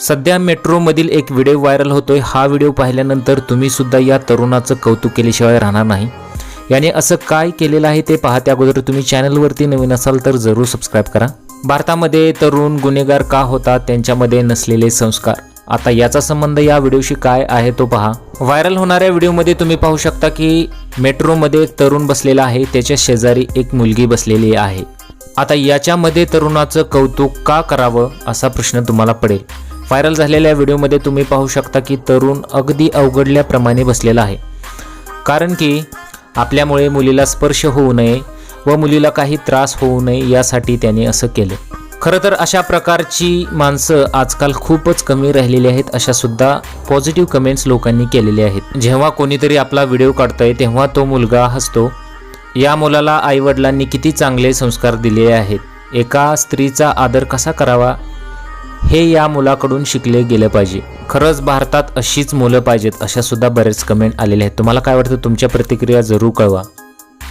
सध्या मेट्रोमधील एक video viral होतोय. हा व्हिडिओ पाहिल्यानंतर तुम्ही सुद्धा या तरुणाचं कौतुक केल्याशिवाय राहणार नाही. याने असं काय केलेलं आहे ते पाहते अगोदर तुम्ही चॅनलवरती नवीन असाल तर जरूर सबस्क्राईब करा. भारतामध्ये तरुण गुन्हेगार का होतात त्यांच्यामध्ये नसलेले संस्कार. आता याचा संबंध या व्हिडिओशी काय आहे तो पहा. व्हायरल होणाऱ्या व्हिडिओमध्ये तुम्ही पाहू शकता की मेट्रोमध्ये एक तरुण बसलेला आहे. त्याच्या शेजारी एक मुलगी बसलेली आहे. आता याच्यामध्ये तरुणाचं कौतुक का करावं असा प्रश्न तुम्हाला पडेल. व्हायरल झालेल्या व्हिडिओमध्ये तुम्ही पाहू शकता की तरुण अगदी अवघडल्याप्रमाणे बसलेला आहे. कारण की आपल्यामुळे मुलीला स्पर्श होऊ नये व मुलीला काही त्रास होऊ नये यासाठी त्याने असं केलं. खरं तर अशा प्रकारची माणसं आजकाल खूपच कमी राहिलेली आहेत अशा सुद्धा पॉझिटिव्ह कमेंट्स लोकांनी केलेले आहेत. जेव्हा कोणीतरी आपला व्हिडिओ काढतोय तेव्हा तो मुलगा हसतो या मुलाला आईवडिलांनी किती चांगले संस्कार दिले आहेत. एका स्त्रीचा आदर कसा करावा? हे या मुलाकडून शिकले गेलं पाहिजे. खरंच भारतात अशीच मुलं पाहिजेत अशा सुद्धा बरेच कमेंट आलेले आहेत. तुम्हाला काय वाटतं? तुमच्या प्रतिक्रिया जरूर कळवा.